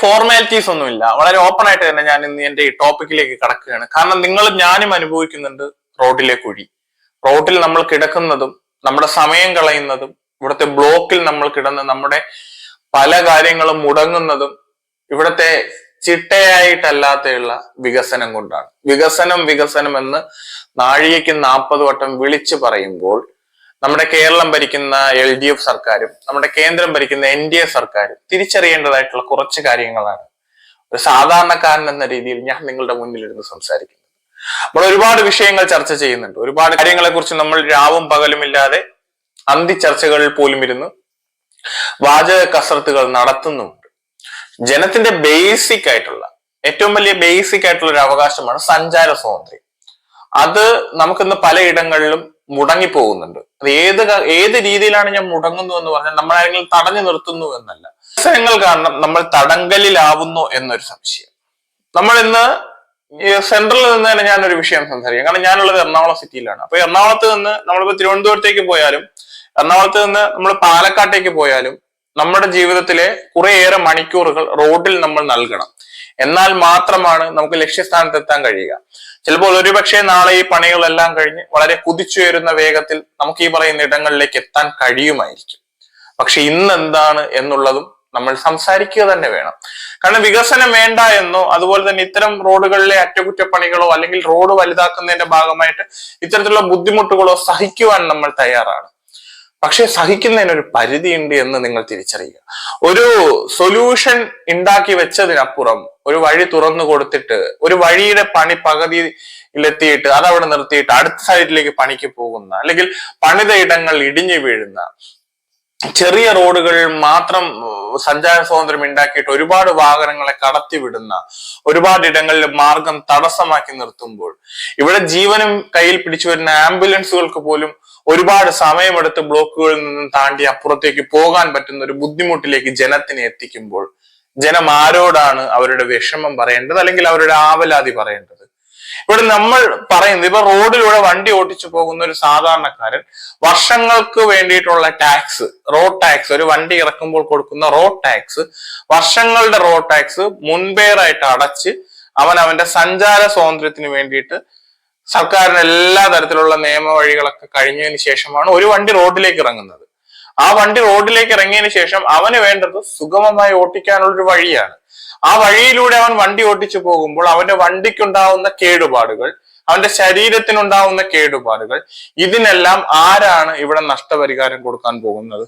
Formalities ഒന്നുമില്ല. വളരെ open ആയിട്ട് തന്നെ ഞാൻ ഇന്ന് എന്റെ ഈ ടോപ്പിക്കിലേക്ക് കടക്കുകയാണ്. കാരണം നിങ്ങൾ ഞാനും അനുഭവിക്കുന്നുണ്ട് റോഡിലെ കുഴി. റോഡിൽ നമ്മൾ കിടക്കുന്നതും നമ്മുടെ സമയം കളയുന്നതും ഇവിടുത്തെ ബ്ലോക്കിൽ നമ്മൾ കിടന്ന് നമ്മുടെ പല കാര്യങ്ങളും മുടങ്ങുന്നതും ഇവിടുത്തെ ചിട്ടയായിട്ടല്ലാതെയുള്ള വികസനം കൊണ്ടാണ്. വികസനം വികസനം എന്ന് നാഴികയ്ക്ക് നാൽപ്പത് വട്ടം വിളിച്ചു പറയുമ്പോൾ നമ്മുടെ കേരളം ഭരിക്കുന്ന എൽ ഡി എഫ് സർക്കാരും നമ്മുടെ കേന്ദ്രം ഭരിക്കുന്ന എൻ ഡി എ സർക്കാരും തിരിച്ചറിയേണ്ടതായിട്ടുള്ള കുറച്ച് കാര്യങ്ങളാണ്. ഒരു സാധാരണക്കാരൻ എന്ന രീതിയിൽ ഞാൻ നിങ്ങളുടെ മുന്നിലിരുന്ന് സംസാരിക്കുന്നത് നമ്മൾ ഒരുപാട് വിഷയങ്ങൾ ചർച്ച ചെയ്യുന്നുണ്ട്. ഒരുപാട് കാര്യങ്ങളെ കുറിച്ച് നമ്മൾ രാവും പകലുമില്ലാതെ അന്തി ചർച്ചകളിൽ പോലും ഇരുന്ന് വാചക കസർത്തുകൾ നടത്തുന്നുമുണ്ട്. ജനത്തിന്റെ ബേസിക് ആയിട്ടുള്ള ഏറ്റവും വലിയ ബേസിക് ആയിട്ടുള്ള ഒരു അവകാശമാണ് സഞ്ചാര സ്വാതന്ത്ര്യം. അത് നമുക്കിന്ന് പലയിടങ്ങളിലും മുടങ്ങിപ്പോകുന്നുണ്ട്. അത് ഏത് ഏത് രീതിയിലാണ് ഞാൻ മുടങ്ങുന്നു എന്ന് പറഞ്ഞാൽ നമ്മൾ ആരെങ്കിലും തടഞ്ഞു നിർത്തുന്നു എന്നല്ല. അവസരങ്ങൾ കാരണം നമ്മൾ തടങ്കലിലാവുന്നു എന്നൊരു സംശയം. നമ്മൾ ഇന്ന് സെൻട്രലിൽ നിന്ന് തന്നെ ഞാനൊരു വിഷയം സംസാരിക്കാം. കാരണം ഞാനുള്ളത് എറണാകുളം സിറ്റിയിലാണ്. അപ്പൊ എറണാകുളത്ത് നിന്ന് നമ്മളിപ്പോ തിരുവനന്തപുരത്തേക്ക് പോയാലും എറണാകുളത്ത് നിന്ന് നമ്മൾ പാലക്കാട്ടേക്ക് പോയാലും നമ്മുടെ ജീവിതത്തിലെ കുറേയേറെ മണിക്കൂറുകൾ റോഡിൽ നമ്മൾ നൽകണം. എന്നാൽ മാത്രമാണ് നമുക്ക് ലക്ഷ്യസ്ഥാനത്ത് എത്താൻ കഴിയുക. ചിലപ്പോൾ ഒരുപക്ഷെ നാളെ ഈ പണികളെല്ലാം കഴിഞ്ഞ് വളരെ കുതിച്ചുയരുന്ന വേഗത്തിൽ നമുക്ക് ഈ പറയുന്ന ഇടങ്ങളിലേക്ക് എത്താൻ കഴിയുമായിരിക്കും. പക്ഷെ ഇന്ന് എന്താണ് എന്നുള്ളതും നമ്മൾ സംസാരിക്കുക തന്നെ വേണം. കാരണം വികസനം വേണ്ട എന്നോ അതുപോലെ തന്നെ ഇത്തരം റോഡുകളിലെ അറ്റകുറ്റപ്പണികളോ അല്ലെങ്കിൽ റോഡ് വലുതാക്കുന്നതിന്റെ ഭാഗമായിട്ട് ഇത്തരത്തിലുള്ള ബുദ്ധിമുട്ടുകളോ സഹിക്കുവാൻ നമ്മൾ തയ്യാറാണ്. പക്ഷെ സഹിക്കുന്നതിനൊരു പരിധിയുണ്ട് എന്ന് നിങ്ങൾ തിരിച്ചറിയുക. ഒരു സൊല്യൂഷൻ ഉണ്ടാക്കി വെച്ചതിനപ്പുറം ഒരു വഴി തുറന്നു കൊടുത്തിട്ട് ഒരു വഴിയുടെ പണി പകുതിയിലെത്തിയിട്ട് അത് അവിടെ നിർത്തിയിട്ട് അടുത്ത സൈഡിലേക്ക് പണിക്ക് പോകുന്ന അല്ലെങ്കിൽ പണിത ഇടങ്ങൾ ഇടിഞ്ഞു വീഴുന്ന ചെറിയ റോഡുകൾ മാത്രം സഞ്ചാര സ്വാതന്ത്ര്യം ഉണ്ടാക്കിയിട്ട് ഒരുപാട് വാഹനങ്ങളെ കടത്തിവിടുന്ന ഒരുപാട് ഇടങ്ങളിൽ മാർഗം തടസ്സമാക്കി നിർത്തുമ്പോൾ ഇവിടെ ജീവനും കയ്യിൽ പിടിച്ചു വരുന്ന ആംബുലൻസുകൾക്ക് പോലും ഒരുപാട് സമയമെടുത്ത് ബ്ലോക്കുകളിൽ നിന്നും താണ്ടി അപ്പുറത്തേക്ക് പോകാൻ പറ്റുന്ന ഒരു ബുദ്ധിമുട്ടിലേക്ക് ജനത്തിനെ എത്തിക്കുമ്പോൾ ജനം ആരോടാണ് അവരുടെ വിഷമം പറയേണ്ടത് അല്ലെങ്കിൽ അവരുടെ ആവലാതി പറയേണ്ടത്? ഇവിടെ നമ്മൾ പറയുന്നത് ഇപ്പൊ റോഡിലൂടെ വണ്ടി ഓടിച്ചു പോകുന്ന ഒരു സാധാരണക്കാരൻ വർഷങ്ങൾക്ക് വേണ്ടിയിട്ടുള്ള ടാക്സ് റോഡ് ടാക്സ് ഒരു വണ്ടി ഇറക്കുമ്പോൾ കൊടുക്കുന്ന റോഡ് ടാക്സ് വർഷങ്ങളുടെ റോഡ് ടാക്സ് മുൻപേറായിട്ട് അടച്ച് അവൻ അവന്റെ സഞ്ചാര സ്വാതന്ത്ര്യത്തിന് വേണ്ടിയിട്ട് സർക്കാരിന് എല്ലാ തരത്തിലുള്ള നിയമവഴികളൊക്കെ കഴിഞ്ഞതിന് ശേഷമാണ് ഒരു വണ്ടി റോഡിലേക്ക് ഇറങ്ങുന്നത്. ആ വണ്ടി റോഡിലേക്ക് ഇറങ്ങിയതിന് ശേഷം അവന് വേണ്ടത് സുഗമമായി ഓട്ടിക്കാനുള്ള ഒരു വഴിയാണ്. ആ വഴിയിലൂടെ അവൻ വണ്ടി ഓട്ടിച്ചു പോകുമ്പോൾ അവന്റെ വണ്ടിക്കുണ്ടാവുന്ന കേടുപാടുകൾ അവന്റെ ശരീരത്തിനുണ്ടാവുന്ന കേടുപാടുകൾ ഇതിനെല്ലാം ആരാണ് ഇവിടെ നഷ്ടപരിഹാരം കൊടുക്കാൻ പോകുന്നത്?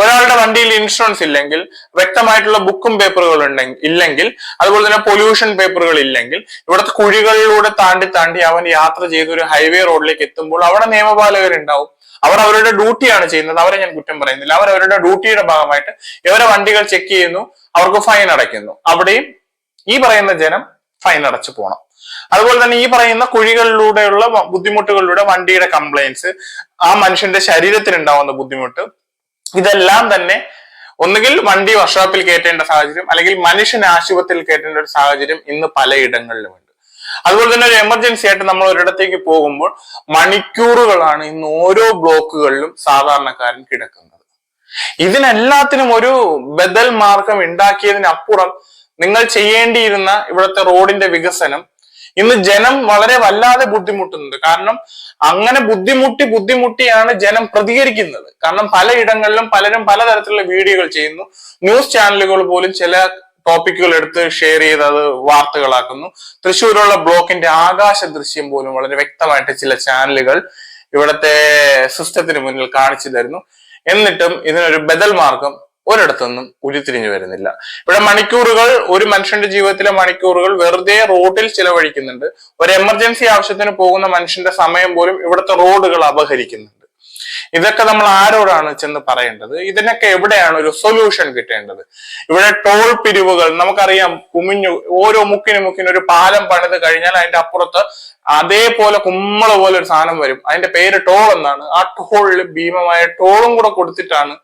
ഒരാളുടെ വണ്ടിയിൽ ഇൻഷുറൻസ് ഇല്ലെങ്കിൽ വ്യക്തമായിട്ടുള്ള ബുക്കും പേപ്പറുകൾ ഉണ്ടെങ്കിൽ ഇല്ലെങ്കിൽ അതുപോലെ തന്നെ പൊല്യൂഷൻ പേപ്പറുകൾ ഇല്ലെങ്കിൽ ഇവിടുത്തെ കുഴികളിലൂടെ താണ്ടി താണ്ടി അവൻ യാത്ര ചെയ്ത് ഒരു ഹൈവേ റോഡിലേക്ക് എത്തുമ്പോൾ അവിടെ നിയമപാലകരുണ്ടാവും. അവർ അവരുടെ ഡ്യൂട്ടിയാണ് ചെയ്യുന്നത്. അവരെ ഞാൻ കുറ്റം പറയുന്നില്ല. അവർ അവരുടെ ഡ്യൂട്ടിയുടെ ഭാഗമായിട്ട് ഇവരെ വണ്ടികൾ ചെക്ക് ചെയ്യുന്നു. അവർക്ക് ഫൈൻ അടയ്ക്കുന്നു. അവിടെയും ഈ പറയുന്ന ജനം ഫൈൻ അടച്ചു പോകണം അതുപോലെ തന്നെ ഈ പറയുന്ന കുഴികളിലൂടെയുള്ള ബുദ്ധിമുട്ടുകളിലൂടെ വണ്ടിയുടെ കംപ്ലൈൻസ് ആ മനുഷ്യന്റെ ശരീരത്തിൽ ശരീരത്തിനുണ്ടാവുന്ന ബുദ്ധിമുട്ട് ഇതെല്ലാം തന്നെ ഒന്നുകിൽ വണ്ടി വർക്ക്ഷോപ്പിൽ കയറ്റേണ്ട സാഹചര്യം അല്ലെങ്കിൽ മനുഷ്യൻ ആശുപത്രിയിൽ കയറ്റേണ്ട ഒരു സാഹചര്യം ഇന്ന് പലയിടങ്ങളിലുമുണ്ട്. അതുപോലെ തന്നെ ഒരു എമർജൻസി ആയിട്ട് നമ്മൾ ഒരിടത്തേക്ക് പോകുമ്പോൾ മണിക്കൂറുകളാണ് ഇന്ന് ഓരോ ബ്ലോക്കുകളിലും സാധാരണക്കാരൻ കിടക്കുന്നത്. ഇതിനെല്ലാത്തിനും ഒരു ബദൽ മാർഗം ഉണ്ടാക്കിയതിനപ്പുറം നിങ്ങൾ ചെയ്യേണ്ടിയിരുന്ന ഇവിടുത്തെ റോഡിന്റെ വികസനം ഇന്ന് ജനം വളരെ വല്ലാതെ ബുദ്ധിമുട്ടുന്നുണ്ട്. കാരണം അങ്ങനെ ബുദ്ധിമുട്ടി ബുദ്ധിമുട്ടിയാണ് ജനം പ്രതികരിക്കുന്നത്. കാരണം പലയിടങ്ങളിലും പലരും പലതരത്തിലുള്ള വീഡിയോകൾ ചെയ്യുന്നു. ന്യൂസ് ചാനലുകൾ പോലും ചില ടോപ്പിക്കുകൾ എടുത്ത് ഷെയർ ചെയ്ത് അത് വാർത്തകളാക്കുന്നു. തൃശ്ശൂരുള്ള ബ്ലോക്കിന്റെ ആകാശ ദൃശ്യം പോലും വളരെ വ്യക്തമായിട്ട് ചില ചാനലുകൾ ഇവിടത്തെ സിസ്റ്റത്തിന് മുന്നിൽ കാണിച്ചു തരുന്നു. എന്നിട്ടും ഇതിനൊരു ബദൽ മാർഗം ഒരിടത്തുനിന്നും ഉരുത്തിരിഞ്ഞു വരുന്നില്ല. ഇവിടെ മണിക്കൂറുകൾ ഒരു മനുഷ്യന്റെ ജീവിതത്തിലെ മണിക്കൂറുകൾ വെറുതെ റോഡിൽ ചിലവഴിക്കുന്നുണ്ട്. ഒരു എമർജൻസി ആവശ്യത്തിന് പോകുന്ന മനുഷ്യന്റെ സമയം പോലും ഇവിടുത്തെ റോഡുകൾ അപഹരിക്കുന്നുണ്ട്. ഇതൊക്കെ നമ്മൾ ആരോടാണ് ചെന്ന് പറയേണ്ടത്? ഇതിനൊക്കെ എവിടെയാണ് ഒരു സൊല്യൂഷൻ കിട്ടേണ്ടത്? ഇവിടെ ടോൾ പിരിവുകൾ നമുക്കറിയാം കുമിഞ്ഞു ഓരോ മുക്കിന് മുക്കിന് ഒരു പാലം പണിത് കഴിഞ്ഞാൽ അതിന്റെ അപ്പുറത്ത് അതേപോലെ കുമ്മള പോലെ ഒരു സാധനം വരും. അതിന്റെ പേര് ടോൾ എന്നാണ്. ആ ടോളിൽ ഭീമമായ ടോളും കൂടെ കൊടുത്തിട്ടാണ്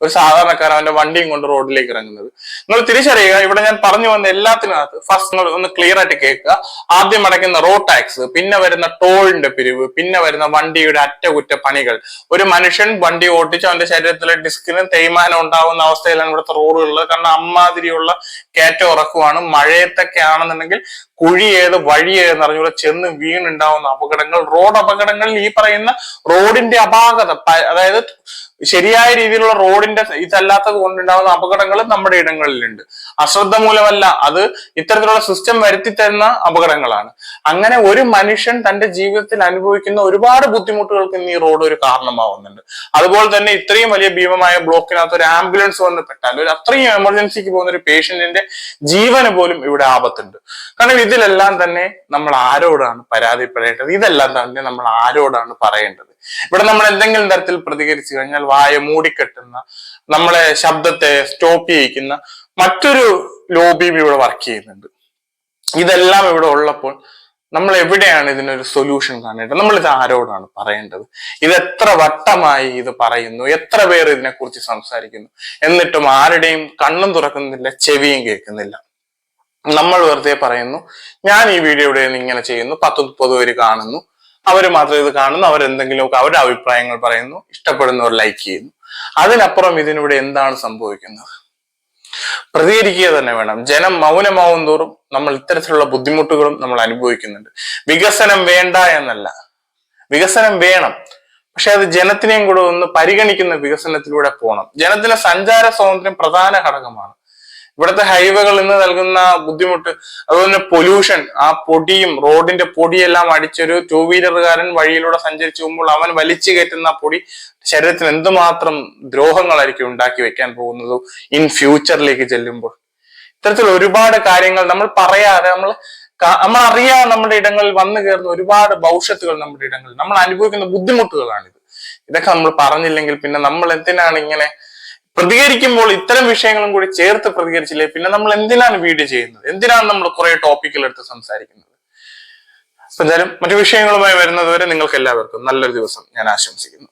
ഒരു സാധാരണക്കാരൻ അവന്റെ വണ്ടിയും കൊണ്ട് റോഡിലേക്ക് ഇറങ്ങുന്നത്. നിങ്ങൾ തിരിച്ചറിയുക ഇവിടെ ഞാൻ പറഞ്ഞു വന്ന എല്ലാത്തിനകത്ത് ഫസ്റ്റ് നിങ്ങൾ ഒന്ന് ക്ലിയർ ആയിട്ട് കേൾക്കുക. ആദ്യം അടയ്ക്കുന്ന റോഡ് ടാക്സ് പിന്നെ വരുന്ന ടോളിന്റെ പിരിവ് പിന്നെ വരുന്ന വണ്ടിയുടെ അറ്റകുറ്റ പണികൾ ഒരു മനുഷ്യൻ വണ്ടി ഓടിച്ച് അവന്റെ ശരീരത്തിലെ ഡിസ്കിന് തേയ്മാനം ഉണ്ടാവുന്ന അവസ്ഥയിലാണ് ഇവിടുത്തെ റോഡുകളിൽ കാരണം അമ്മാതിരിയുള്ള കയറ്റം ഇറക്കുവാണ് മഴയത്തൊക്കെ ആണെന്നുണ്ടെങ്കിൽ കുഴി ഏത് വഴി ഏതെന്ന് അറിഞ്ഞൂടെ ചെന്ന് വീണുണ്ടാവുന്ന അപകടങ്ങൾ റോഡ് അപകടങ്ങളിൽ ഈ പറയുന്ന റോഡിന്റെ അപാകത അതായത് ശരിയായ രീതിയിലുള്ള റോഡിന്റെ ഇതല്ലാത്തത് കൊണ്ടുണ്ടാകുന്ന അപകടങ്ങൾ നമ്മുടെ ഇടങ്ങളിലുണ്ട്. അശ്രദ്ധ മൂലമല്ല അത് ഇത്തരത്തിലുള്ള സിസ്റ്റം വരുത്തി തരുന്ന അപകടങ്ങളാണ്. അങ്ങനെ ഒരു മനുഷ്യൻ തന്റെ ജീവിതത്തിൽ അനുഭവിക്കുന്ന ഒരുപാട് ബുദ്ധിമുട്ടുകൾക്ക് ഇന്ന് ഈ റോഡ് ഒരു കാരണമാവുന്നുണ്ട്. അതുപോലെ തന്നെ ഇത്രയും വലിയ ഭീമമായ ബ്ലോക്കിനകത്ത് ഒരു ആംബുലൻസ് വന്ന് പെട്ടാൽ ഒരു അത്രയും എമർജൻസിക്ക് പോകുന്ന ഒരു പേഷ്യന്റിന്റെ ജീവന് പോലും ഇവിടെ ആപത്തുണ്ട്. കാരണം ഇതിലെല്ലാം തന്നെ നമ്മൾ ആരോടാണ് പരാതിപ്പെടേണ്ടത്? ഇതെല്ലാം തന്നെ നമ്മൾ ആരോടാണ് പറയേണ്ടത്? ഇവിടെ നമ്മൾ എന്തെങ്കിലും തരത്തിൽ പ്രതികരിച്ചു കഴിഞ്ഞാൽ വായ മൂടിക്കെട്ടുന്ന നമ്മളെ ശബ്ദത്തെ സ്റ്റോപ്പ് ചെയ്യിക്കുന്ന മറ്റൊരു ലോബിയും ഇവിടെ വർക്ക് ചെയ്യുന്നുണ്ട്. ഇതെല്ലാം ഇവിടെ ഉള്ളപ്പോൾ നമ്മൾ എവിടെയാണ് ഇതിനൊരു സൊല്യൂഷൻ കാണേണ്ടത്? നമ്മൾ ഇത് ആരോടാണ് പറയേണ്ടത്? ഇത് എത്ര വട്ടമായി ഇത് പറയുന്നു? എത്ര പേർ ഇതിനെക്കുറിച്ച് സംസാരിക്കുന്നു? എന്നിട്ടും ആരുടെയും കണ്ണും തുറക്കുന്നില്ല ചെവിയും കേൾക്കുന്നില്ല. നമ്മൾ വെറുതെ പറയുന്നു ഞാൻ ഈ വീഡിയോ ഇവിടെ ഇങ്ങനെ ചെയ്യുന്നു പത്ത് മുപ്പത് പേര് കാണുന്നു അവർ മാത്രം ഇത് കാണുന്നു അവരെന്തെങ്കിലുമൊക്കെ അവരുടെ അഭിപ്രായങ്ങൾ പറയുന്നു ഇഷ്ടപ്പെടുന്നവർ ലൈക്ക് ചെയ്യുന്നു. അതിനപ്പുറം ഇതിനിവിടെ എന്താണ് സംഭവിക്കുന്നത്? പ്രതികരിക്കുക തന്നെ വേണം. ജനം മൗനമാവും തോറും നമ്മൾ ഇത്തരത്തിലുള്ള ബുദ്ധിമുട്ടുകളും നമ്മൾ അനുഭവിക്കുന്നുണ്ട്. വികസനം വേണ്ട എന്നല്ല. വികസനം വേണം. പക്ഷെ അത് ജനത്തിനെയും കൂടെ ഒന്ന് പരിഗണിക്കുന്ന വികസനത്തിലൂടെ പോകണം ജനത്തിന് സഞ്ചാര സ്വാതന്ത്ര്യം പ്രധാന ഘടകമാണ്. ഇവിടുത്തെ ഹൈവേകൾ ഇന്ന് നൽകുന്ന ബുദ്ധിമുട്ട് അതുപോലെ തന്നെ പൊല്യൂഷൻ ആ പൊടിയും റോഡിന്റെ പൊടിയെല്ലാം അടിച്ചൊരു ടൂ വീലറുകാരൻ വഴിയിലൂടെ സഞ്ചരിച്ചു പോകുമ്പോൾ അവൻ വലിച്ചു കയറ്റുന്ന പൊടി ശരീരത്തിന് എന്തുമാത്രം ദ്രോഹങ്ങളായിരിക്കും ഉണ്ടാക്കി വെക്കാൻ പോകുന്നത് ഇൻ ഫ്യൂച്ചറിലേക്ക് ചെല്ലുമ്പോൾ. ഇത്തരത്തിൽ ഒരുപാട് കാര്യങ്ങൾ നമ്മൾ പറയാതെ നമ്മൾ നമ്മൾ അറിയാതെ നമ്മുടെ ഇടങ്ങളിൽ വന്നു കയറുന്ന ഒരുപാട് ഭവിഷ്യത്തുകൾ നമ്മുടെ ഇടങ്ങളിൽ നമ്മൾ അനുഭവിക്കുന്ന ബുദ്ധിമുട്ടുകളാണിത്. ഇതൊക്കെ നമ്മൾ പറഞ്ഞില്ലെങ്കിൽ പിന്നെ നമ്മൾ എന്തിനാണ് ഇങ്ങനെ പ്രതികരിക്കുമ്പോൾ ഇത്തരം വിഷയങ്ങളും കൂടി ചേർത്ത് പ്രതികരിച്ചില്ലേ? പിന്നെ നമ്മൾ എന്തിനാണ് വീഡിയോ ചെയ്യുന്നത്? എന്തിനാണ് നമ്മൾ കുറെ ടോപ്പിക്കുകൾ എടുത്ത് സംസാരിക്കുന്നത്? എന്തായാലും മറ്റു വിഷയങ്ങളുമായി വരുന്നതുവരെ നിങ്ങൾക്ക് എല്ലാവർക്കും നല്ലൊരു ദിവസം ഞാൻ ആശംസിക്കുന്നു.